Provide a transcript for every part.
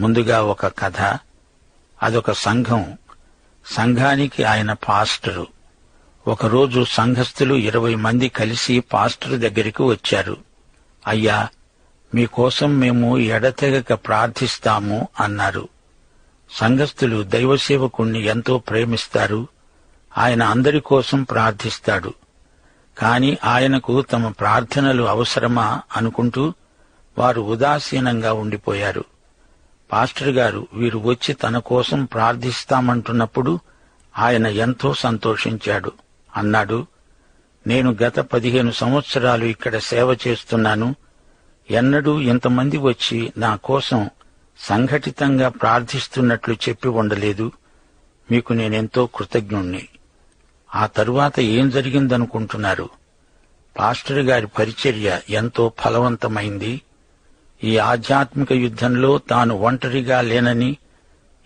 ముందుగా ఒక కథ అదొక సంఘం. సంఘానికి ఆయన పాస్టరు. ఒకరోజు సంఘస్థులు ఇరవై మంది కలిసి పాస్టర్ దగ్గరికి వచ్చారు. అయ్యా మీకోసం మేము ఎడతెగక ప్రార్థిస్తాము అన్నారు. సంఘస్థులు దైవసేవకుణ్ణి ఎంతో ప్రేమిస్తారు. ఆయన అందరి కోసం ప్రార్థిస్తాడు. కాని ఆయనకు తమ ప్రార్థనలు అవసరమా అనుకుంటూ వారు ఉదాసీనంగా ఉండిపోయారు. పాస్టర్ గారు వీరు వచ్చి తన కోసం ప్రార్థిస్తామంటున్నప్పుడు ఆయన ఎంతో సంతోషించాడు. అన్నాడు నేను గత పదిహేను సంవత్సరాలు ఇక్కడ సేవ చేస్తున్నాను. ఎన్నడూ ఇంతమంది వచ్చి నా కోసం సంఘటితంగా ప్రార్థిస్తున్నట్లు చెప్పి ఉండలేదు. మీకు నేనెంతో కృతజ్ఞుణ్ణి. ఆ తరువాత ఏం జరిగిందనుకుంటున్నారు? పాస్టర్ గారి పరిచర్య ఎంతో ఫలవంతమైంది. ఈ ఆధ్యాత్మిక యుద్ధంలో తాను ఒంటరిగా లేనని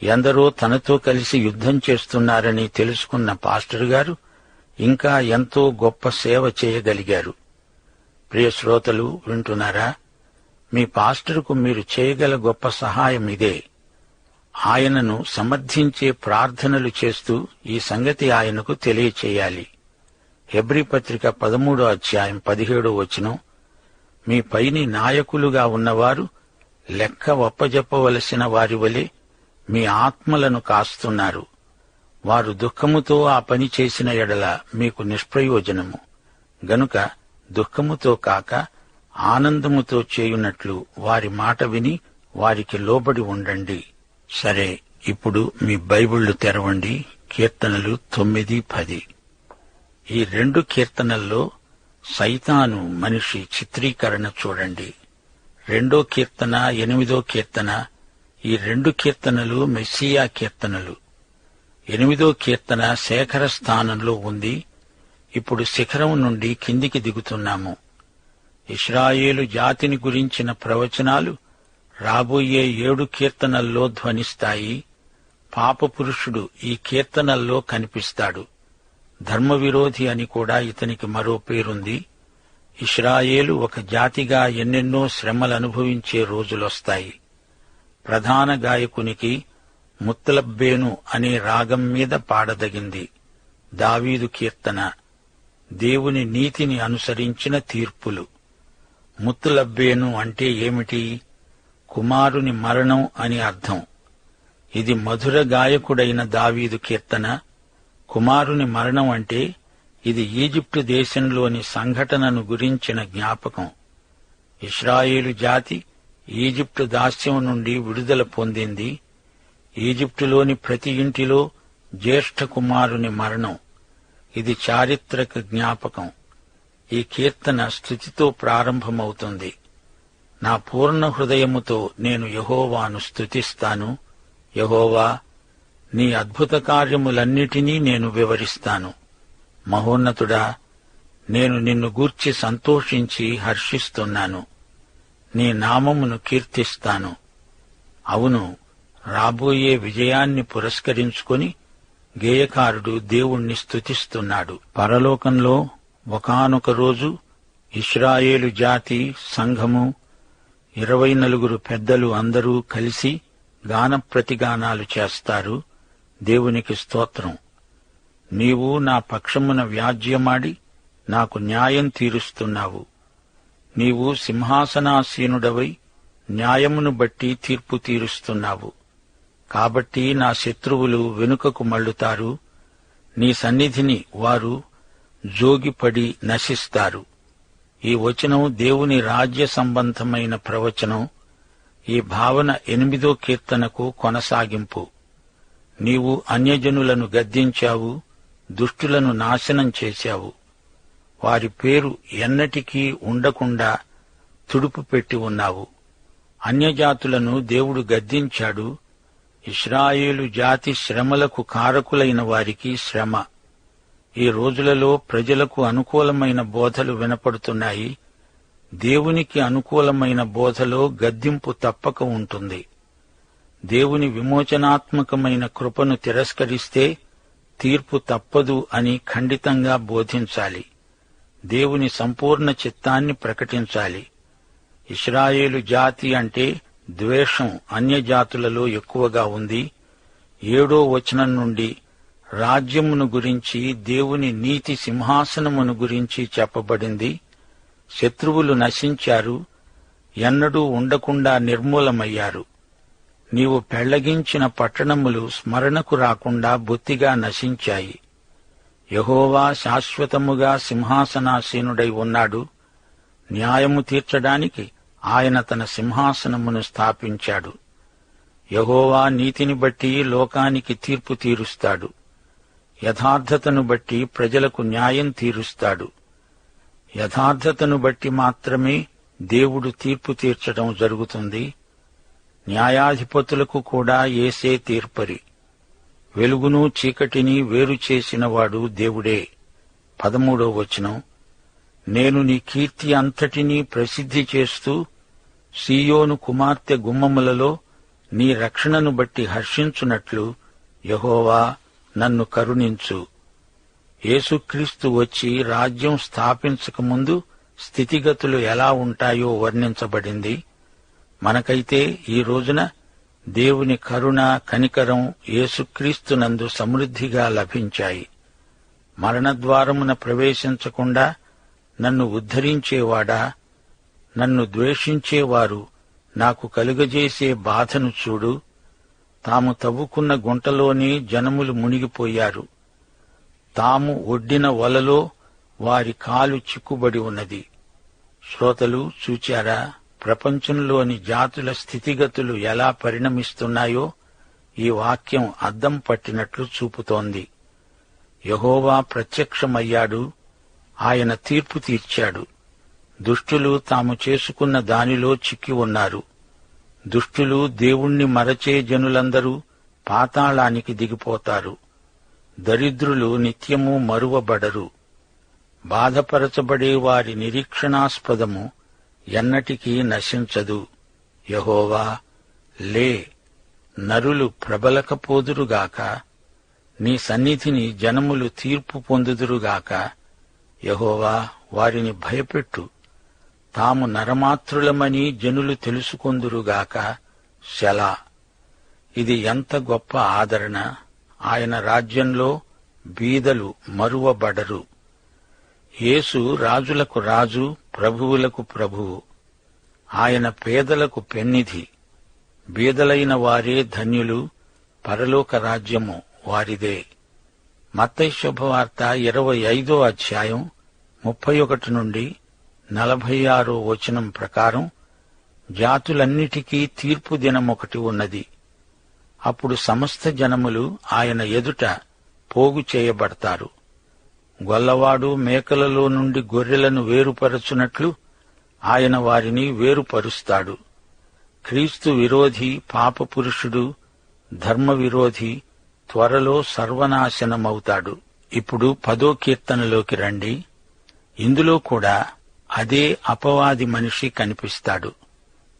ఎందరో తనతో కలిసి యుద్ధం చేస్తున్నారని తెలుసుకున్న పాస్టర్ గారు ఇంకా ఎంతో గొప్ప సేవ చేయగలిగారు. ప్రియ శ్రోతలు వింటున్నారా? మీ పాస్టర్కు మీరు చేయగల గొప్ప సహాయం ఇదే. ఆయనను సమర్థించే ప్రార్థనలు చేస్తూ ఈ సంగతి ఆయనకు తెలియచేయాలి. హెబ్రి పత్రిక పదమూడో అధ్యాయం పదిహేడో వచనం మీ పైని నాయకులుగా ఉన్నవారు లెక్క ఒప్పజెప్పవలసిన వారి వలె మీ ఆత్మలను కాస్తున్నారు. వారు దుఃఖముతో ఆ పని చేసిన ఎడల మీకు నిష్ప్రయోజనము. గనుక దుఃఖముతో కాక ఆనందముతో చేయునట్లు వారి మాట విని వారికి లోబడి ఉండండి. సరే ఇప్పుడు మీ బైబిళ్ళు తెరవండి. కీర్తనలు తొమ్మిది పది. ఈ రెండు కీర్తనల్లో సైతాను మనిషి చిత్రీకరణ చూడండి. రెండో కీర్తన ఎనిమిదో కీర్తన ఈ రెండు కీర్తనలు మెస్సియా కీర్తనలు. ఎనిమిదో కీర్తన శేఖర స్థానంలో ఉంది. ఇప్పుడు శిఖరం నుండి కిందికి దిగుతున్నాము. ఇస్రాయేలు జాతిని గురించిన ప్రవచనాలు రాబోయే ఏడు కీర్తనల్లో ధ్వనిస్తాయి. పాపపురుషుడు ఈ కీర్తనల్లో కనిపిస్తాడు. ధర్మవిరోధి అని కూడా ఇతనికి మరో పేరుంది. ఇస్రాయేలు ఒక జాతిగా ఎన్నెన్నో శ్రమలు అనుభవించే రోజులొస్తాయి. ప్రధాన గాయకునికి ముత్తలబ్బేను అనే రాగం మీద పాడదగింది. దావీదు కీర్తన దేవుని నీతిని అనుసరించిన తీర్పులు. ముత్తులబ్బేను అంటే ఏమిటి? కుమారుని మరణం అని అర్థం. ఇది మధుర గాయకుడైన దావీదు కీర్తన కుమారుని మరణం అంటే ఇది ఈజిప్టు దేశంలోని సంఘటనను గురించిన జ్ఞాపకం. ఇస్రాయేలు జాతి ఈజిప్టు దాస్యం నుండి విడుదల పొందింది. ఈజిప్టులోని ప్రతి ఇంటిలో జ్యేష్ఠ కుమారుని మరణం. ఇది చారిత్రక జ్ఞాపకం. ఈ కీర్తన స్థుతితో ప్రారంభమవుతుంది. నా పూర్ణ హృదయముతో నేను యహోవాను స్థుతిస్తాను. యహోవా నీ అద్భుత కార్యములన్నిటినీ నేను వివరిస్తాను. మహోన్నతుడా నేను నిన్ను గూర్చి సంతోషించి హర్షిస్తున్నాను. నీ నామమును కీర్తిస్తాను. అవును రాబోయే విజయాన్ని పురస్కరించుకొని గేయకారుడు దేవుణ్ణి స్తుతిస్తున్నాడు. పరలోకంలో ఒకానొక రోజు ఇస్రాయేలు జాతి సంఘము ఇరవై నలుగురు పెద్దలు అందరూ కలిసి గానప్రతిగానాలు చేస్తారు. దేవునికి స్తోత్రం. నీవు నా పక్షమున వ్యాజ్యమాడి నాకు న్యాయం తీరుస్తున్నావు. నీవు సింహాసనాసీనుడవై న్యాయమును బట్టి తీర్పు తీరుస్తున్నావు. కాబట్టి నా శత్రువులు వెనుకకు మళ్ళుతారు. నీ సన్నిధిని వారు జోగిపడి నశిస్తారు. ఈ వచనం దేవుని రాజ్య సంబంధమైన ప్రవచనం. ఈ భావన ఎనిమిదో కీర్తనకు కొనసాగింపు. నీవు అన్యజనులను గద్దించావు దుష్టులను నాశనం చేశావు. వారి పేరు ఎన్నటికీ ఉండకుండా తుడుపు పెట్టి ఉన్నావు. అన్యజాతులను దేవుడు గద్దించాడు. ఇస్రాయేలు జాతి శ్రమలకు కారకులైన వారికి శ్రమ. ఈ రోజులలో ప్రజలకు అనుకూలమైన బోధలు వినపడుతున్నాయి. దేవునికి అనుకూలమైన బోధలో గద్దింపు తప్పక ఉంటుంది. దేవుని విమోచనాత్మకమైన కృపను తిరస్కరిస్తే తీర్పు తప్పదు అని ఖండితంగా బోధించాలి. దేవుని సంపూర్ణ చిత్తాన్ని ప్రకటించాలి. ఇస్రాయేలు జాతి అంటే ద్వేషం అన్యజాతులలో ఎక్కువగా ఉంది. ఏడో వచనం నుండి రాజ్యమును గురించి దేవుని నీతి సింహాసనమును గురించి చెప్పబడింది. శత్రువులు నశించారు. ఎన్నడూ ఉండకుండా నిర్మూలమయ్యారు. నీవు పెళ్ళగించిన పట్టణములు స్మరణకు రాకుండా బొత్తిగా నశించాయి. యహోవా శాశ్వతముగా సింహాసనాసీనుడై ఉన్నాడు. న్యాయము తీర్చడానికి ఆయన తన సింహాసనమును స్థాపించాడు. యహోవా నీతిని బట్టి లోకానికి తీర్పు తీరుస్తాడు. యథార్థతను బట్టి ప్రజలకు న్యాయం తీరుస్తాడు. యథార్థతను బట్టి మాత్రమే దేవుడు తీర్పు తీర్చడం జరుగుతుంది. న్యాయాధిపతులకు కూడా ఏసే తీర్పరి. వెలుగును చీకటిని వేరు చేసినవాడు దేవుడే. పదమూడో వచనం. నేను నీ కీర్తి అంతటినీ ప్రసిద్ధి చేస్తూ సీయోను కుమార్తె గుమ్మములలో నీ రక్షణను బట్టి హర్షించున్నట్లు యహోవా నన్ను కరుణించు. యేసుక్రీస్తు వచ్చి రాజ్యం స్థాపించకముందు స్థితిగతులు ఎలా ఉంటాయో వర్ణించబడింది. మనకైతే ఈ రోజున దేవుని కరుణ కనికరం యేసుక్రీస్తునందు సమృద్ధిగా లభించాయి. మరణద్వారమున ప్రవేశించకుండా నన్ను ఉద్ధరించేవాడా? నన్ను ద్వేషించేవారు నాకు కలుగజేసే బాధను చూడు. తాము తవ్వుకున్న గుంటలోనే జనములు మునిగిపోయారు. తాము ఒడ్డిన వలలో వారి కాలు చిక్కుబడి ఉన్నది. శ్రోతలు చూచారా? ప్రపంచంలోని జాతుల స్థితిగతులు ఎలా పరిణమిస్తున్నాయో ఈ వాక్యం అద్దం పట్టినట్లు చూపుతోంది. యహోవా ప్రత్యక్షమయ్యాడు ఆయన తీర్పు తీర్చాడు. దుష్టులు తాము చేసుకున్న దానిలో చిక్కి ఉన్నారు. దుష్టులు దేవుణ్ణి మరచే జనులందరూ పాతాళానికి దిగిపోతారు. దరిద్రులు నిత్యము మరువబడరు. బాధపరచబడే వారి నిరీక్షణాస్పదము ఎన్నటికీ నశించదు. యహోవా లే నరులు ప్రబలకపోదురుగాక. నీ సన్నిధిని జనములు తీర్పు పొందుదురుగాక. యహోవా వారిని భయపెట్టు. తాము నరమాత్రులమని జనులు తెలుసుకొందురుగాక. శలా. ఇది ఎంత గొప్ప ఆదరణ. ఆయన రాజ్యంలో బీదలు మరువబడరు. యేసు రాజులకు రాజు ప్రభువులకు ప్రభువు. ఆయన పేదలకు పెన్నిధి. బీదలైన వారే ధన్యులు పరలోక రాజ్యము వారిదే. మత్తై శుభవార్త ఇరవై ఐదో అధ్యాయం ముప్పై ఒకటి నుండి నలభై ఆరో వచనం ప్రకారం జాతులన్నిటికీ తీర్పు దినమొకటి ఉన్నది. అప్పుడు సమస్త జనములు ఆయన ఎదుట పోగు చేయబడతారు. గొల్లవాడు మేకలలో నుండి గొర్రెలను వేరుపరచునట్లు ఆయన వారిని వేరుపరుస్తాడు. క్రీస్తు విరోధి పాపపురుషుడు ధర్మ విరోధి త్వరలో సర్వనాశనమవుతాడు. ఇప్పుడు పదో కీర్తనలోకి రండి. ఇందులో కూడా అదే అపవాది మనిషి కనిపిస్తాడు.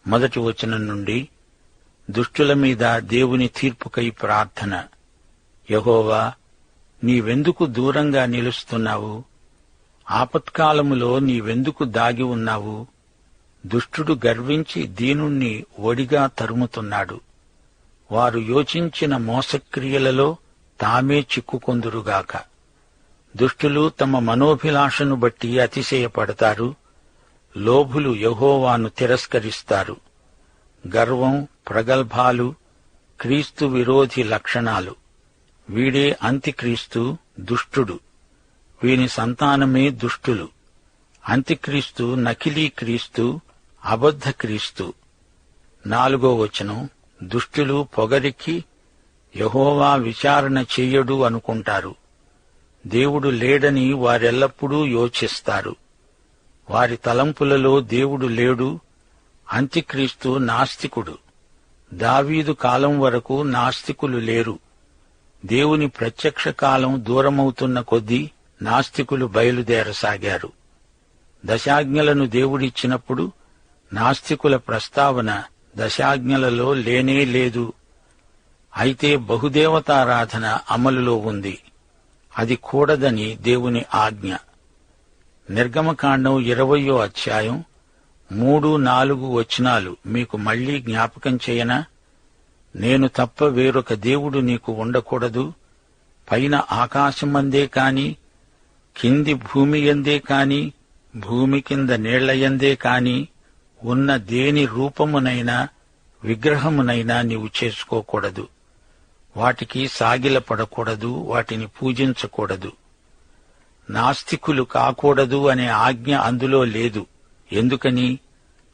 మొదటి వచనం నుండి దుష్టుల మీద దేవుని తీర్పుకై ప్రార్థన. యహోవా నీవెందుకు దూరంగా నిలుస్తున్నావు? ఆపత్కాలములో నీవెందుకు దాగి ఉన్నావు? దుష్టుడు గర్వించి దీనుణ్ణి ఒడిగా తరుముతున్నాడు. వారు యోచించిన మోసక్రియలలో తామే చిక్కుకొందురుగాక. దుష్టులు తమ మనోభిలాషను బట్టి అతిశయపడతారు. లోభులు యహోవాను తిరస్కరిస్తారు. గర్వం ప్రగల్భాలు క్రీస్తు విరోధి లక్షణాలు. వీడే అంత్యక్రీస్తు దుష్టుడు. వీని సంతానమే దుష్టులు. అంత్యక్రీస్తు నకిలీ క్రీస్తు అబద్ధ క్రీస్తు నాలుగో వచనం దుష్టులు పొగరికి యహోవా విచారణ చెయ్యడు అనుకుంటారు. దేవుడు లేడని వారెల్లప్పుడూ యోచిస్తారు. వారి తలంపులలో దేవుడు లేడు అంత్యక్రీస్తు నాస్తికుడు. దావీదు కాలం వరకు నాస్తికులు లేరు. దేవుని ప్రత్యక్ష కాలం దూరమవుతున్న కొద్దీ నాస్తికులు బయలుదేరసాగారు. దశాజ్ఞలను దేవుడిచ్చినప్పుడు నాస్తికుల ప్రస్తావన దశాజ్ఞలలో లేనే లేదు. అయితే బహుదేవతారాధన అమలులో ఉంది. అది కూడదని దేవుని ఆజ్ఞ. నిర్గమకాండం ఇరవయో అధ్యాయం మూడు నాలుగు వచనాలు మీకు మళ్ళీ జ్ఞాపకం చేయనా? నేను తప్ప వేరొక దేవుడు నీకు ఉండకూడదు. పైన ఆకాశమందే కాని కింది భూమి ఎందే కాని భూమి కింద నీళ్ళయందే కాని ఉన్న దేని రూపమునైనా విగ్రహమునైనా నీవు చేసుకోకూడదు. వాటికి సాగిలపడకూడదు వాటిని పూజించకూడదు. నాస్తికులు కాకూడదు అనే ఆజ్ఞ అందులో లేదు. ఎందుకని?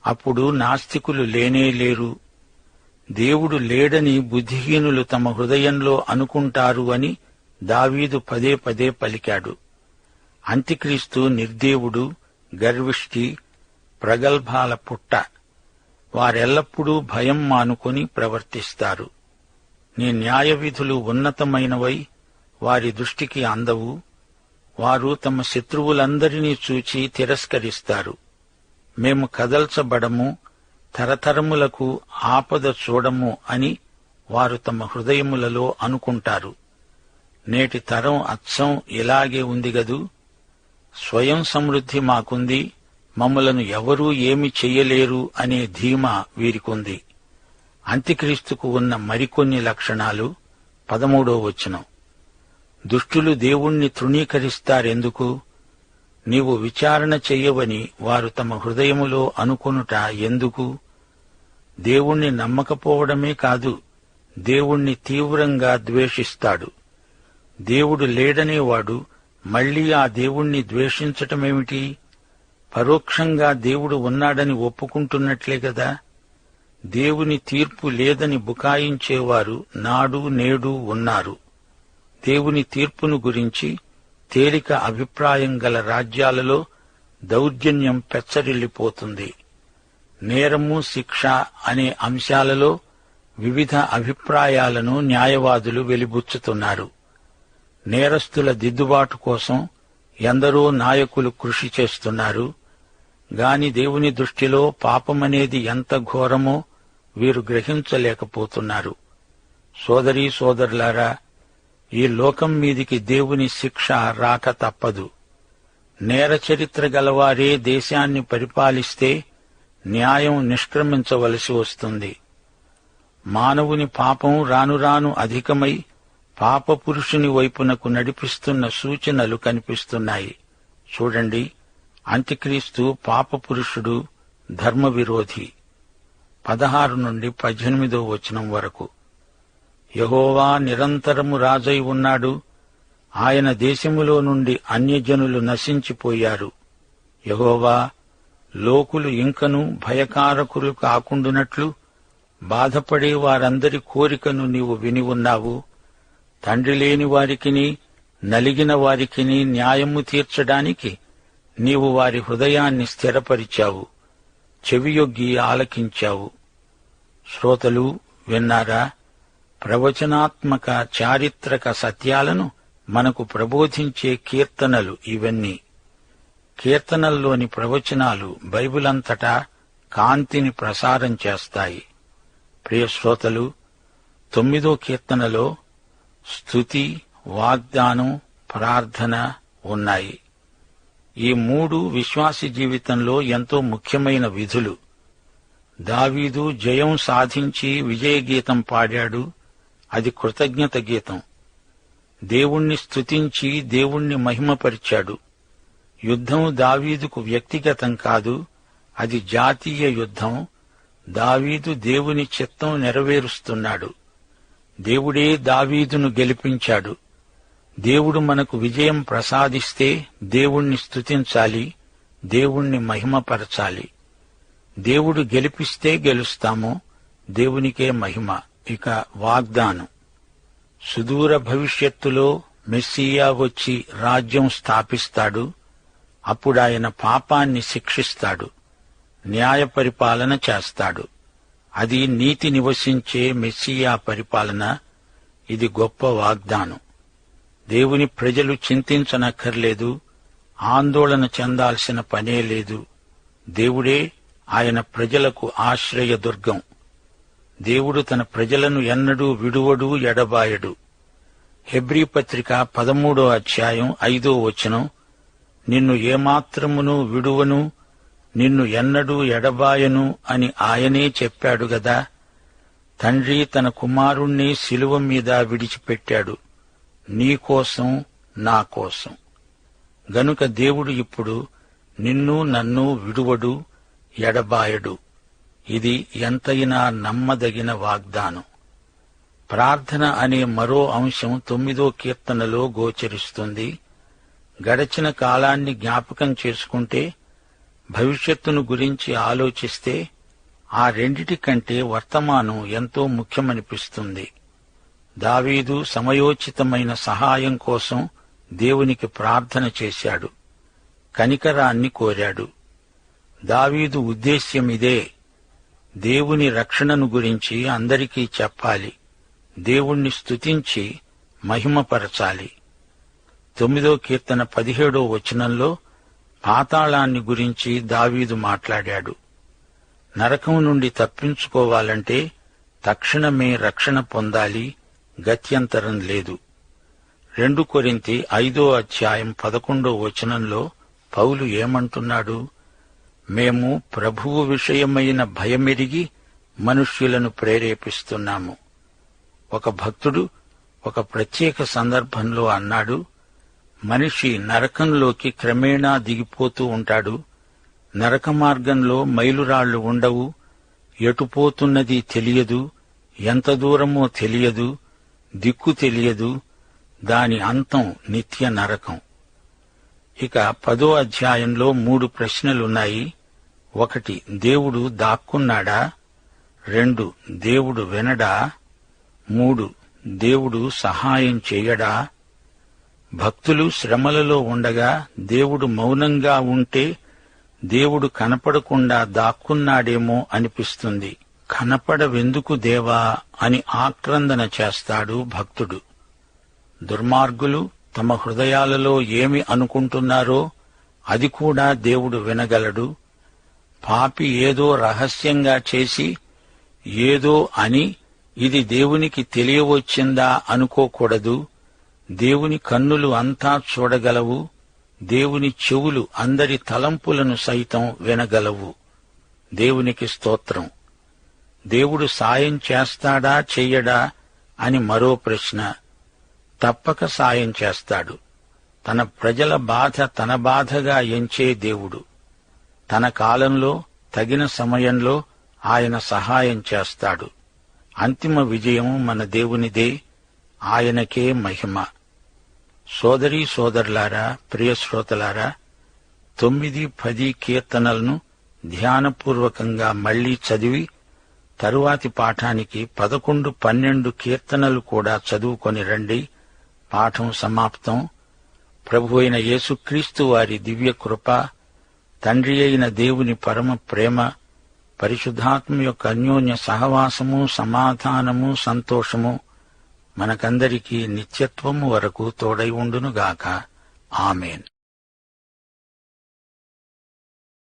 అప్పుడు నాస్తికులు లేనే లేరు. దేవుడు లేడని బుద్ధిహీనులు తమ హృదయంలో అనుకుంటారు అని దావీదు పదే పదే పలికాడు. అంత్యక్రీస్తు నిర్దేవుడు గర్విష్టి ప్రగల్భాల పుట్ట. వారెల్లప్పుడూ భయం మానుకొని ప్రవర్తిస్తారు. నీ న్యాయ విధులు ఉన్నతమైనవై వారి దృష్టికి అందవు. వారు తమ శత్రువులందరినీ చూచి తిరస్కరిస్తారు. మేము కదల్చబడము తరతరములకు ఆపద చూడము అని వారు తమ హృదయములలో అనుకుంటారు. నేటి తరం అచ్చం ఇలాగే ఉంది గదు. స్వయం సమృద్ధి మాకుంది. మమ్మలను ఎవరూ ఏమి చెయ్యలేరు అనే ధీమా వీరికుంది. అంత్యక్రీస్తుకు ఉన్న మరికొన్ని లక్షణాలు పదమూడో వచనం. దుష్టులు దేవుణ్ణి తృణీకరిస్తారెందుకు? నీవు విచారణ చెయ్యవని వారు తమ హృదయములో అనుకొనుట ఎందుకు? దేవుణ్ణి నమ్మకపోవడమే కాదు దేవుణ్ణి తీవ్రంగా ద్వేషిస్తాడు. దేవుడు లేడనేవాడు మళ్ళీ ఆ దేవుణ్ణి ద్వేషించటమేమిటి? పరోక్షంగా దేవుడు ఉన్నాడని ఒప్పుకుంటున్నట్లే కదా దేవుని తీర్పు లేదని బుకాయించేవారు నాడు నేడు ఉన్నారు. దేవుని తీర్పును గురించి తేలిక అభిప్రాయం గల రాజ్యాలలో దౌర్జన్యం పెచ్చరిల్లిపోతుంది. నేరము శిక్ష అనే అంశాలలో వివిధ అభిప్రాయాలను న్యాయవాదులు వెలిబుచ్చుతున్నారు. నేరస్తుల దిద్దుబాటు కోసం ఎందరో నాయకులు కృషి చేస్తున్నారు. గాని దేవుని దృష్టిలో పాపమనేది ఎంత ఘోరమో వీరు గ్రహించలేకపోతున్నారు. సోదరీ సోదరులారా ఈ లోకం మీదికి దేవుని శిక్ష రాక తప్పదు. నేర చరిత్ర గలవారే దేశాన్ని పరిపాలిస్తే న్యాయం నిష్క్రమించవలసి వస్తుంది. మానవుని పాపం రాను రాను అధికమై పాపపురుషుని వైపునకు నడిపిస్తున్న సూచనలు కనిపిస్తున్నాయి. చూడండి అంత్యక్రీస్తు పాపపురుషుడు ధర్మవిరోధి. పదహారు నుండి పద్దెనిమిదో వచనం వరకు. యహోవా నిరంతరము రాజై ఉన్నాడు. ఆయన దేశములో నుండి అన్యజనులు నశించిపోయారు. యహోవా లోకులు ఇంకను భయకారకులు కాకుండునట్లు బాధపడే వారందరి కోరికను నీవు విని ఉన్నావు. తండ్రి లేని వారికిని నలిగిన వారికిని న్యాయము తీర్చడానికి నీవు వారి హృదయాన్ని స్థిరపరిచావు. చెవియొగ్గి ఆలకించావు. శ్రోతలు విన్నారా? ప్రవచనాత్మక చారిత్రక సత్యాలను మనకు ప్రబోధించే కీర్తనలు ఇవన్నీ. కీర్తనల్లోని ప్రవచనాలు బైబిలంతటా కాంతిని ప్రసారం చేస్తాయి. ప్రియశ్రోతలు తొమ్మిదో కీర్తనలో స్తుతి వాగ్దానం ప్రార్థన ఉన్నాయి. ఈ మూడు విశ్వాసి జీవితంలో ఎంతో ముఖ్యమైన విధులు. దావీదు జయం సాధించి విజయ గీతం పాడాడు. అది కృతజ్ఞత గీతం. దేవుణ్ణి స్తుతించి దేవుణ్ణి మహిమపరిచాడు. యుద్ధం దావీదుకు వ్యక్తిగతం కాదు అది జాతీయ యుద్ధం. దావీదు దేవుని చిత్తం నెరవేరుస్తున్నాడు. దేవుడే దావీదును గెలిపించాడు. దేవుడు మనకు విజయం ప్రసాదిస్తే దేవుణ్ణి స్తుతించాలి దేవుణ్ణి మహిమపరచాలి. దేవుడు గెలిపిస్తే గెలుస్తాము దేవునికే మహిమ. ఇక వాగ్దానం. సుదూర భవిష్యత్తులో మెస్సియా వచ్చి రాజ్యం స్థాపిస్తాడు అప్పుడాయన పాపాన్ని శిక్షిస్తాడు న్యాయ పరిపాలన చేస్తాడు. అది నీతి నివసించే మెస్సియా పరిపాలన ఇది గొప్ప వాగ్దానం. దేవుని ప్రజలు చింతించనక్కర్లేదు ఆందోళన చెందాల్సిన పనే లేదు. దేవుడే ఆయన ప్రజలకు ఆశ్రయదుర్గం. దేవుడు తన ప్రజలను ఎన్నడూ విడువడు ఎడబాయడు. హెబ్రీ పత్రిక పదమూడో అధ్యాయం ఐదో వచనం నిన్ను ఏమాత్రమును విడువను నిన్ను ఎన్నడూ ఎడబాయను అని ఆయనే చెప్పాడు గదా. తండ్రి తన కుమారుణ్ణి శిలువ మీద విడిచిపెట్టాడు. నీకోసం నా కోసం. గనుక దేవుడు ఇప్పుడు నిన్ను నన్ను విడువడు ఎడబాయడు. ఇది ఎంతైనా నమ్మదగిన వాగ్దానం. ప్రార్థన అనే మరో అంశం తొమ్మిదో కీర్తనలో గోచరిస్తుంది. గడచిన కాలాన్ని జ్ఞాపకం చేసుకుంటే భవిష్యత్తును గురించి ఆలోచిస్తే ఆ రెండిటి కంటే వర్తమానం ఎంతో ముఖ్యమనిపిస్తుంది. దావీదు సమయోచితమైన సహాయం కోసం దేవునికి ప్రార్థన చేశాడు. కనికరాన్ని కోరాడు. దావీదు ఉద్దేశ్యం ఇదే దేవుని రక్షణను గురించి అందరికీ చెప్పాలి. దేవుణ్ణి స్తుతించి మహిమపరచాలి. తొమ్మిదో కీర్తన పదిహేడో వచనంలో పాతాళాన్ని గురించి దావీదు మాట్లాడాడు. నరకం నుండి తప్పించుకోవాలంటే తక్షణమే రక్షణ పొందాలి గత్యంతరం లేదు. రెండు కొరింతి ఐదో అధ్యాయం పదకొండో వచనంలో పౌలు ఏమంటున్నాడు? మేము ప్రభువు విషయమైన భయమెరిగి మనుష్యులను ప్రేరేపిస్తున్నాము. ఒక భక్తుడు ఒక ప్రత్యేక సందర్భంలో అన్నాడు మనిషి నరకంలోకి క్రమేణా దిగిపోతూ ఉంటాడు. నరక మార్గంలో మైలురాళ్ళు ఉండవు ఎటుపోతున్నది తెలియదు. ఎంత దూరమో తెలియదు. దిక్కు తెలియదు. దాని అంతం నిత్య నరకం. ఇక పదో అధ్యాయంలో మూడు ప్రశ్నలున్నాయి. ఒకటి దేవుడు దాక్కున్నాడా? రెండు దేవుడు వినడా? మూడు దేవుడు సహాయం చేయడా? భక్తులు శ్రమలలో ఉండగా దేవుడు మౌనంగా ఉంటే దేవుడు కనపడకుండా దాక్కున్నాడేమో అనిపిస్తుంది. కనపడవెందుకు దేవా అని ఆక్రందన చేస్తాడు భక్తుడు. దుర్మార్గులు తమ హృదయాలలో ఏమి అనుకుంటున్నారో అది కూడా దేవుడు వినగలడు. పాపి ఏదో రహస్యంగా చేసి ఏదో అని ఇది దేవునికి తెలియవచ్చిందా అనుకోకూడదు. దేవుని కన్నులు అంతా చూడగలవు. దేవుని చెవులు అందరి తలంపులను సైతం వినగలవు. దేవునికి స్తోత్రం. దేవుడు సాయం చేస్తాడా చెయ్యడా అని మరో ప్రశ్న. తప్పక సాయం చేస్తాడు. తన ప్రజల బాధ తన బాధగా ఎంచే దేవుడు. తన కాలంలో తగిన సమయంలో ఆయన సహాయం చేస్తాడు. అంతిమ విజయం మన దేవునిదే ఆయనకే మహిమ. సోదరీ సోదరులారా ప్రియశ్రోతలారా తొమ్మిది పది కీర్తనలను ధ్యానపూర్వకంగా మళ్ళీ చదివి తరువాతి పాఠానికి పదకొండు పన్నెండు కీర్తనలు కూడా చదువుకొని రండి. పాఠం సమాప్తం. ప్రభు అయిన యేసుక్రీస్తు వారి దివ్య కృప తండ్రి అయిన దేవుని పరమ ప్రేమ పరిశుద్ధాత్మ యొక్క అన్యోన్య సహవాసము సమాధానము సంతోషము మనకందరికీ నిత్యత్వము వరకు తోడై ఉండునుగాక. ఆమెన్.